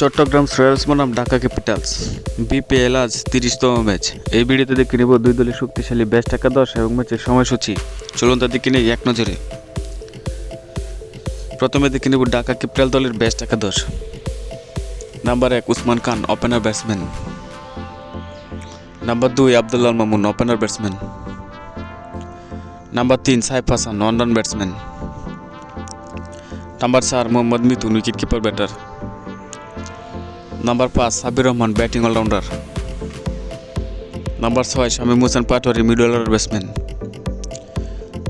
Chittagong Royals বনাম Dhaka Capitals BPL আজ তিরিশতম match. এই ভিডিওতে দেখে নেব দুই দলের শক্তিশালী ব্যাস্ট একাদশ এবং ম্যাচের সময়সূচি। চলুন তা দেখে নেই এক নজরে। প্রথমে দেখে নেব ঢাকা ক্যাপিটাল দলের বেস্ট একাদশ। নাম্বার এক, Usman Khan opener batsman number দুই Abdullah Mamun opener batsman number তিন, Saif Hasan non run batsman number চার, Mohammad Mithun wicket keeper batter number পাঁচ Sabbir Rahman, batting allrounder. Number ছয়, Shamim Hossain Patwari, middle order batsman.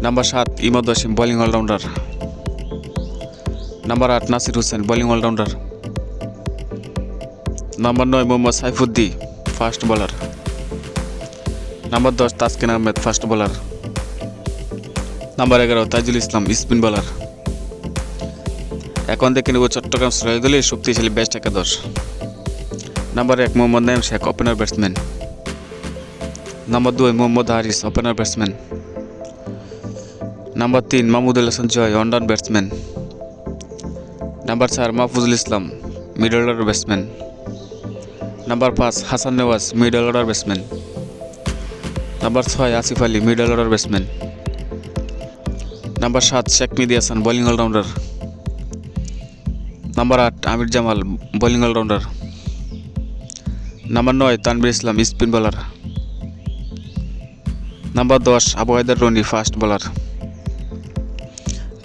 Number সাত, Imad Wasim, bowling allrounder. Number আট, Nasir Hossain, bowling allrounder. Number নয়, Mohammad Saifuddin, fast bowler. Number দশ, Taskin Ahmed, fast bowler. Number এগারো Tajul Islam, spin bowler. এখন দেখে নেব চট্টগ্রাম শ্রয় দলের শক্তিশালী ব্যাস্ট একাদশ। নাম্বার এক Mohammad Naim Sheikh opener batsman number দুই Mohammad Haris opener batsman number তিন Mahmudul Hasan Joy one down batsman number চার Mahfuzul Islam middle order batsman number পাঁচ Hasan Nawaz middle order batsman number ছয় Asif Ali middle order batsman number সাত Sheikh Mehedi Hasan bowling allrounder number আট Aamer Jamal bowling allrounder number নয় Tanvir Islam spin bowler number দশ Abu Hider Rony fast bowler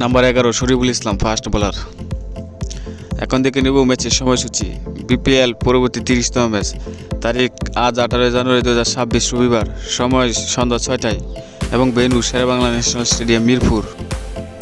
number এগারো, শরীফুল ইসলাম fast bowler এখন দেখে নেব ম্যাচের সময়সূচি। বিপিএল পরবর্তী তিরিশতম ম্যাচ, তারিখ আজ আঠারোই জানুয়ারি দু হাজার ছাব্বিশ রবিবার। সময় সন্ধ্যা ছয়টায়। এবং venue Sher e Bangla national stadium Mirpur.